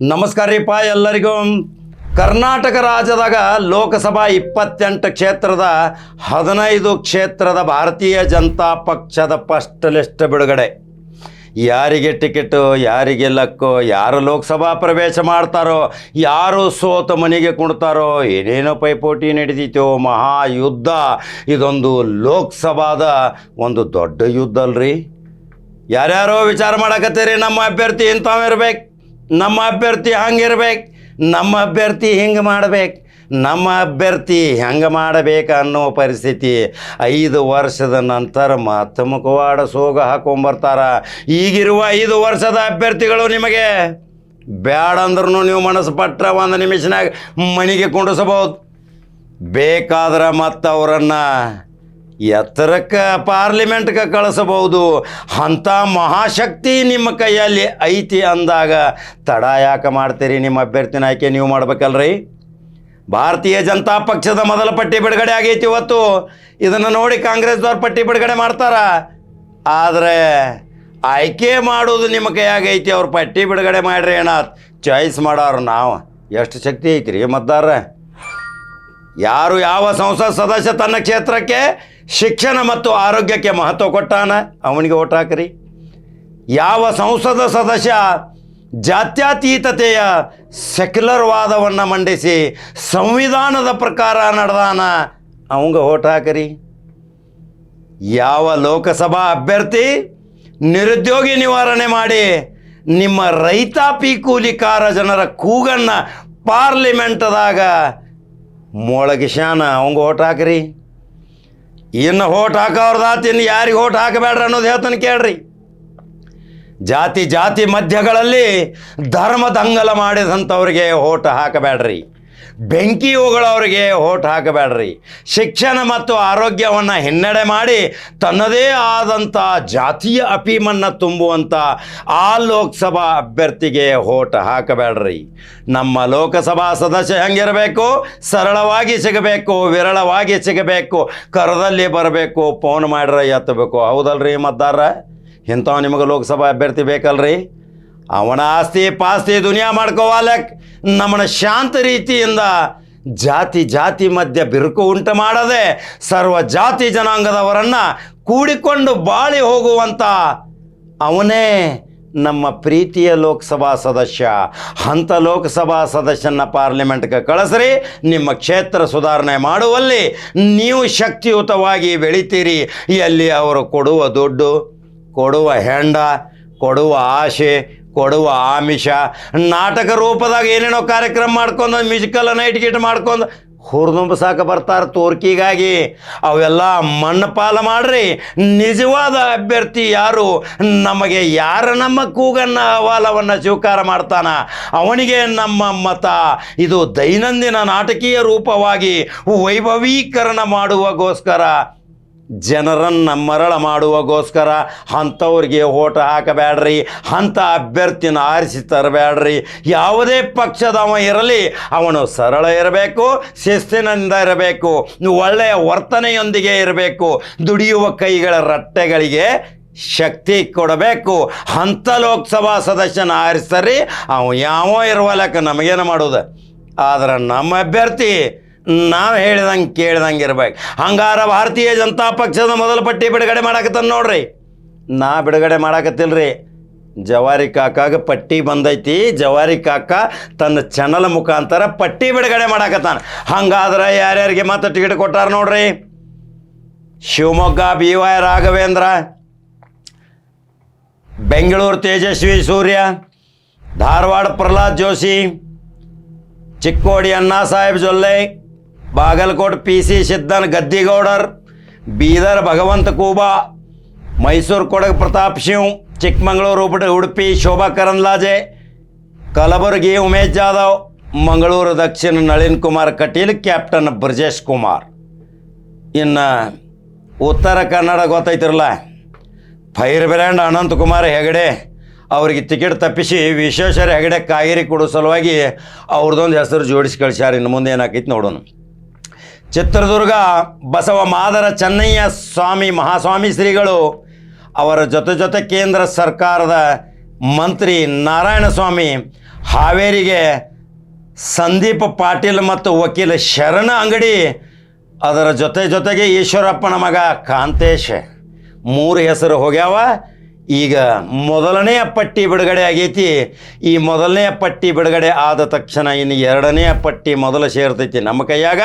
ನಮಸ್ಕಾರ ರೀಪ ಎಲ್ಲರಿಗೂ. ಕರ್ನಾಟಕ ರಾಜ್ಯದಾಗ ಲೋಕಸಭಾ ಇಪ್ಪತ್ತೆಂಟು ಕ್ಷೇತ್ರದ ಹದಿನೈದು ಕ್ಷೇತ್ರದ ಭಾರತೀಯ ಜನತಾ ಪಕ್ಷದ ಫಸ್ಟ್ ಲಿಸ್ಟ್ ಬಿಡುಗಡೆ. ಯಾರಿಗೆ ಟಿಕೆಟು, ಯಾರಿಗೆ ಲಕ್ಕು, ಯಾರು ಲೋಕಸಭಾ ಪ್ರವೇಶ ಮಾಡ್ತಾರೋ, ಯಾರು ಸೋತ ಮನೆಗೆ ಕುಣ್ತಾರೋ, ಏನೇನೋ ಪೈಪೋಟಿ ನಡೆದಿತ್ತು ಮಹಾಯುದ್ಧ. ಇದೊಂದು ಲೋಕಸಭಾದ ಒಂದು ದೊಡ್ಡ ಯುದ್ಧ ಅಲ್ರಿ. ಯಾರ್ಯಾರೋ ವಿಚಾರ ಮಾಡಕತ್ತೀರಿ ನಮ್ಮ ಅಭ್ಯರ್ಥಿ ಇಂಥವಿರ್ಬೇಕು ನಮ್ಮ ಅಭ್ಯರ್ಥಿ ಹಂಗಿರ್ಬೇಕು, ನಮ್ಮ ಅಭ್ಯರ್ಥಿ ಹಿಂಗೆ ಮಾಡ್ಬೇಕು, ನಮ್ಮ ಅಭ್ಯರ್ಥಿ ಹೆಂಗೆ ಮಾಡಬೇಕು ಅನ್ನೋ ಪರಿಸ್ಥಿತಿ ಐದು ವರ್ಷದ ನಂತರ ಮತ್ತೆ ಮುಖವಾಡ ಸೋಗ ಹಾಕೊಂಬರ್ತಾರ. ಈಗಿರುವ ಐದು ವರ್ಷದ ಅಭ್ಯರ್ಥಿಗಳು ನಿಮಗೆ ಬ್ಯಾಡ ಅಂದ್ರೂ ನೀವು ಮನಸ್ಸು ಪಟ್ಟ್ರೆ ಒಂದು ನಿಮಿಷನಾಗ ಮನೆಗೆ ಕುಂಡಿಸಬಹುದು ಬೇಕಾದ್ರೆ ಮತ್ತು ಅವರನ್ನು ಎತ್ತರಕ್ಕೆ ಪಾರ್ಲಿಮೆಂಟ್ಗೆ ಕಳಿಸಬಹುದು. ಅಂಥ ಮಹಾಶಕ್ತಿ ನಿಮ್ಮ ಕೈಯಲ್ಲಿ ಐತಿ ಅಂದಾಗ ತಡ ಯಾಕೆ ಮಾಡ್ತೀರಿ ನಿಮ್ಮ ಅಭ್ಯರ್ಥಿನ ಆಯ್ಕೆ ನೀವು ಮಾಡ್ಬೇಕಲ್ರಿ? ಭಾರತೀಯ ಜನತಾ ಪಕ್ಷದ ಮೊದಲ ಪಟ್ಟಿ ಬಿಡುಗಡೆ ಆಗೈತಿ ಇವತ್ತು. ಇದನ್ನು ನೋಡಿ ಕಾಂಗ್ರೆಸ್ದವ್ರು ಪಟ್ಟಿ ಬಿಡುಗಡೆ ಮಾಡ್ತಾರ. ಆದರೆ ಆಯ್ಕೆ ಮಾಡೋದು ನಿಮ್ಮ ಕೈಯಾಗೈತಿ ಅವ್ರು ಪಟ್ಟಿ ಬಿಡುಗಡೆ ಮಾಡ್ರಿ ಏನಾತ್ ಚಾಯ್ಸ್ ಮಾಡೋರು ನಾವು. ಎಷ್ಟು ಶಕ್ತಿ ಐತ್ರಿ ಮತದಾರ ಯಾರು ಯಾವ ಸಂಸತ್ ಸದಸ್ಯ ತನ್ನ ಕ್ಷೇತ್ರಕ್ಕೆ ಶಿಕ್ಷಣ ಮತ್ತು ಆರೋಗ್ಯಕ್ಕೆ ಮಹತ್ವ ಕೊಟ್ಟಾನ? ಅವನಿಗೆ ಓಟ್ ಹಾಕ್ರಿ. ಯಾವ ಸಂಸದ ಸದಸ್ಯ ಜಾತ್ಯತೀತತೆಯ ಸೆಕ್ಯುಲರ್ ವಾದವನ್ನು ಮಂಡಿಸಿ ಸಂವಿಧಾನದ ಪ್ರಕಾರ ನಡೆದಾನ? ಅವಂಗ ಓಟ್ ಹಾಕ್ರಿ. ಯಾವ ಲೋಕಸಭಾ ಅಭ್ಯರ್ಥಿ ನಿರುದ್ಯೋಗಿ ನಿವಾರಣೆ ಮಾಡಿ ನಿಮ್ಮ ರೈತಾಪಿ ಕೂಲಿಕಾರ ಜನರ ಕೂಗನ್ನು ಪಾರ್ಲಿಮೆಂಟ್ದಾಗ ಮೊಳಗಿಶಾನ ಅವಂಗೆ ಓಟ್ ಹಾಕ್ರಿ. ಇನ್ನು ಹೋಟ್ ಹಾಕೋರ್ದಾತ ಇನ್ನು ಯಾರಿಗೆ ಹೋಟ್ ಹಾಕಬೇಡ್ರಿ ಅನ್ನೋದು ಹೇಳ್ತಾನೆ ಕೇಳ್ರಿ. ಜಾತಿ ಜಾತಿ ಮಧ್ಯಗಳಲ್ಲಿ ಧರ್ಮ ದಂಗಲ ಮಾಡಿದಂಥವ್ರಿಗೆ ಹೋಟ ಹಾಕಬೇಡ್ರಿ. ಬೆಂಕಿ ಹೋಗಳವ್ರಿಗೆ ಓಟ್ ಹಾಕಬೇಡ್ರಿ. ಶಿಕ್ಷಣ ಮತ್ತು ಆರೋಗ್ಯವನ್ನು ಹಿನ್ನಡೆ ಮಾಡಿ ತನ್ನದೇ ಆದಂಥ ಜಾತಿಯ ಅಪೀಮನ್ನು ತುಂಬುವಂಥ ಆ ಲೋಕಸಭಾ ಅಭ್ಯರ್ಥಿಗೆ ಓಟ್ ಹಾಕಬೇಡ್ರಿ. ನಮ್ಮ ಲೋಕಸಭಾ ಸದಸ್ಯ ಹೆಂಗಿರಬೇಕು? ಸರಳವಾಗಿ ಸಿಗಬೇಕು, ವಿರಳವಾಗಿ ಸಿಗಬೇಕು, ಕರದಲ್ಲಿ ಬರಬೇಕು, ಫೋನ್ ಮಾಡ್ರೆ ಎತ್ತಬೇಕು. ಹೌದಲ್ರಿ ಮತದಾರ ಇಂಥವ್ ನಿಮಗೆ ಲೋಕಸಭಾ ಅಭ್ಯರ್ಥಿ ಬೇಕಲ್ರಿ? ಅವನ ಆಸ್ತಿ ಪಾಸ್ತಿ ದುನಿಯಾ ಮಾಡ್ಕೋವಾಲಕ್. ನಮ್ಮನ್ನ ಶಾಂತ ರೀತಿಯಿಂದ ಜಾತಿ ಜಾತಿ ಮಧ್ಯೆ ಬಿರುಕು ಉಂಟು ಮಾಡದೆ ಸರ್ವ ಜಾತಿ ಜನಾಂಗದವರನ್ನು ಕೂಡಿಕೊಂಡು ಬಾಳಿ ಹೋಗುವಂಥ ಅವನೇ ನಮ್ಮ ಪ್ರೀತಿಯ ಲೋಕಸಭಾ ಸದಸ್ಯ. ಅಂಥ ಲೋಕಸಭಾ ಸದಸ್ಯನ ಪಾರ್ಲಿಮೆಂಟ್ಗೆ ಕಳಿಸ್ರಿ, ನಿಮ್ಮ ಕ್ಷೇತ್ರ ಸುಧಾರಣೆ ಮಾಡುವಲ್ಲಿ ನೀವು ಶಕ್ತಿಯುತವಾಗಿ ಬೆಳಿತೀರಿ. ಎಲ್ಲಿ ಅವರು ಕೊಡುವ ದುಡ್ಡು, ಕೊಡುವ ಹೆಂಡ, ಕೊಡುವ ಆಶೆ ಕೊಡುವ ಆಮಿಷ. ನಾಟಕ ರೂಪದಾಗ ಏನೇನೋ ಕಾರ್ಯಕ್ರಮ ಮಾಡ್ಕೊಂಡು ಮ್ಯೂಸಿಕಲ್ ನೈಟ್ ಗಿಟ್ ಮಾಡ್ಕೊಂಡು ಹುರಿದುಂಬ ಸಾಕ ಬರ್ತಾರೆ ತೋರ್ಕಿಗಾಗಿ. ಅವೆಲ್ಲ ಮಣ್ಣು ಪಾಲ ಮಾಡ್ರಿ. ನಿಜವಾದ ಅಭ್ಯರ್ಥಿ ಯಾರು? ನಮಗೆ ಯಾರ ನಮ್ಮ ಕೂಗನ್ನ ಅಹವಾಲವನ್ನು ಸ್ವೀಕಾರ ಮಾಡ್ತಾನ? ಅವನಿಗೆ ನಮ್ಮ ಮತ. ಇದು ದೈನಂದಿನ ನಾಟಕೀಯ ರೂಪವಾಗಿ ವೈಭವೀಕರಣ ಮಾಡುವಗೋಸ್ಕರ. ಜನರನ್ನು ಮರಳ ಮಾಡುವಗೋಸ್ಕರ ಅಂಥವ್ರಿಗೆ ಓಟ್ ಹಾಕಬೇಡ್ರಿ, ಅಂಥ ಅಭ್ಯರ್ಥಿನ ಆರಿಸಿ ತರಬೇಡ್ರಿ. ಯಾವುದೇ ಪಕ್ಷದವ ಇರಲಿ, ಅವನು ಸರಳ ಇರಬೇಕು, ಶಿಸ್ತಿನಿಂದ ಇರಬೇಕು, ಒಳ್ಳೆಯ ವರ್ತನೆಯೊಂದಿಗೆ ಇರಬೇಕು, ದುಡಿಯುವ ಕೈಗಳ ರಟ್ಟೆಗಳಿಗೆ ಶಕ್ತಿ ಕೊಡಬೇಕು. ಅಂಥ ಲೋಕಸಭಾ ಸದಸ್ಯನ ಆರಿಸ್ತಾರ್ರಿ ಅವ ಯಾವ ಇರುವಲಕ್ಕ ನಮಗೇನು ಮಾಡೋದು? ಆದರೆ ನಮ್ಮ ಅಭ್ಯರ್ಥಿ ನಾವು ಹೇಳಿದಂಗೆ ಕೇಳ್ದಂಗೆ ಇರ್ಬೇಕು. ಹಂಗಾರ ಭಾರತೀಯ ಜನತಾ ಪಕ್ಷದ ಮೊದಲ ಪಟ್ಟಿ ಬಿಡುಗಡೆ ಮಾಡಾಕತ್ತಾನ ನೋಡ್ರಿ. ನಾ ಬಿಡುಗಡೆ ಮಾಡಾಕತ್ತಿಲ್ರಿ. ಜವಾರಿ ಕಾಕಾಗ ಪಟ್ಟಿ ಬಂದೈತಿ. ಜವಾರಿ ಕಾಕ ತನ್ನ ಚಾನಲ್ ಮುಖಾಂತರ ಪಟ್ಟಿ ಬಿಡುಗಡೆ ಮಾಡಾಕತ್ತಾನ. ಹಂಗಾದ್ರೆ ಯಾರ್ಯಾರಿಗೆ ಮತ್ತೆ ಟಿಕೆಟ್ ಕೊಟ್ಟಾರ ನೋಡ್ರಿ? Shivamogga, B Y Raghavendra, Bengaluru Tejasvi Surya, Dharwad Pralhad Joshi, Chikkodi Anna Saheb Jolle Bagalkot P C Siddan Gaddigoudar, Bidar Bhagwanth Khuba, Mysuru ಕೊಡಗ Pratap Shiv, Chikkamagaluru Udupi Shobha Karandlaje, Kalaburagi Umesh Jadhav, Mangaluru Dakshina Nalin Kumar Kateel, captain Brajesh Kumar. ಇನ್ನು ಉತ್ತರ ಕನ್ನಡ ಗೊತ್ತೈತಿರಲ್ಲ? ಫೈರ್ ಬ್ರ್ಯಾಂಡ್ ಅನಂತಕುಮಾರ್ ಹೆಗಡೆ, ಅವರಿಗೆ ಟಿಕೆಟ್ ತಪ್ಪಿಸಿ ವಿಶ್ವೇಶ್ವರ ಹೆಗಡೆ ಕಾಯಿರಿ ಕೊಡೋ ಸಲುವಾಗಿ ಅವ್ರದ್ದೊಂದು ಹೆಸರು ಜೋಡಿಸಿ ಕಳಿಸ್ಯಾರ. ಇನ್ನು ಮುಂದೆ ಏನಾಕೈತಿ ನೋಡೋಣ. ಚಿತ್ರದುರ್ಗ ಬಸವ ಮಾದರ ಚೆನ್ನಯ್ಯ ಸ್ವಾಮಿ ಮಹಾಸ್ವಾಮಿ ಶ್ರೀಗಳು, ಅವರ ಜೊತೆ ಜೊತೆ ಕೇಂದ್ರ ಸರ್ಕಾರದ ಮಂತ್ರಿ ನಾರಾಯಣಸ್ವಾಮಿ, ಹಾವೇರಿಗೆ ಸಂದೀಪ್ ಪಾಟೀಲ್ ಮತ್ತು ವಕೀಲ ಶರಣ ಅಂಗಡಿ, ಅದರ ಜೊತೆ ಜೊತೆಗೆ ಈಶ್ವರಪ್ಪನ ಮಗ ಕಾಂತೇಶ್. ಮೂರು ಹೆಸರು ಹೋಗ್ಯಾವ. ಈಗ ಮೊದಲನೆಯ ಪಟ್ಟಿ ಬಿಡುಗಡೆ ಆಗೈತಿ. ಈ ಮೊದಲನೆಯ ಪಟ್ಟಿ ಬಿಡುಗಡೆ ಆದ ತಕ್ಷಣ ಇನ್ನು ಎರಡನೆಯ ಪಟ್ಟಿ ಮೊದಲು ಸೇರ್ತೈತಿ. ನಮ್ಮ ಕೈಯಾಗ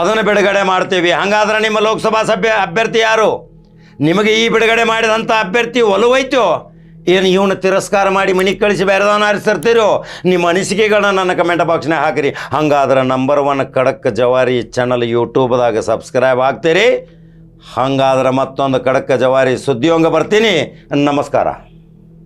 ಅದನ್ನು ಬಿಡುಗಡೆ ಮಾಡ್ತೀವಿ. ಹಂಗಾದ್ರೆ ನಿಮ್ಮ ಲೋಕಸಭಾ ಸಭೆ ಅಭ್ಯರ್ಥಿ ಯಾರು? ನಿಮಗೆ ಈ ಬಿಡುಗಡೆ ಮಾಡಿದಂಥ ಅಭ್ಯರ್ಥಿ ಒಲುವೈತು ಏನು ಇವನು ತಿರಸ್ಕಾರ ಮಾಡಿ ಮನೆಗೆ ಕಳಿಸಿ ಬೇರೆದವನ್ನ ಆರಿಸ್ತಿರ್ತೀರೋ? ನಿಮ್ಮ ಅನಿಸಿಕೆಗಳನ್ನ ನನ್ನ ಕಮೆಂಟ್ ಬಾಕ್ಸ್ನಾಗ ಹಾಕಿರಿ. ಹಂಗಾದ್ರೆ ನಂಬರ್ ಒನ್ ಖಡಕ್ ಜವಾರಿ ಚಾನಲ್ ಯೂಟ್ಯೂಬ್ದಾಗ ಸಬ್ಸ್ಕ್ರೈಬ್ ಆಗ್ತೀರಿ. ಹಂಗಾದ್ರೆ ಮತ್ತೊಂದು ಕಡಕ ಜವಾರಿ ಸುದ್ದಿಯೊಂಗ ಬರ್ತೀನಿ. ನಮಸ್ಕಾರ.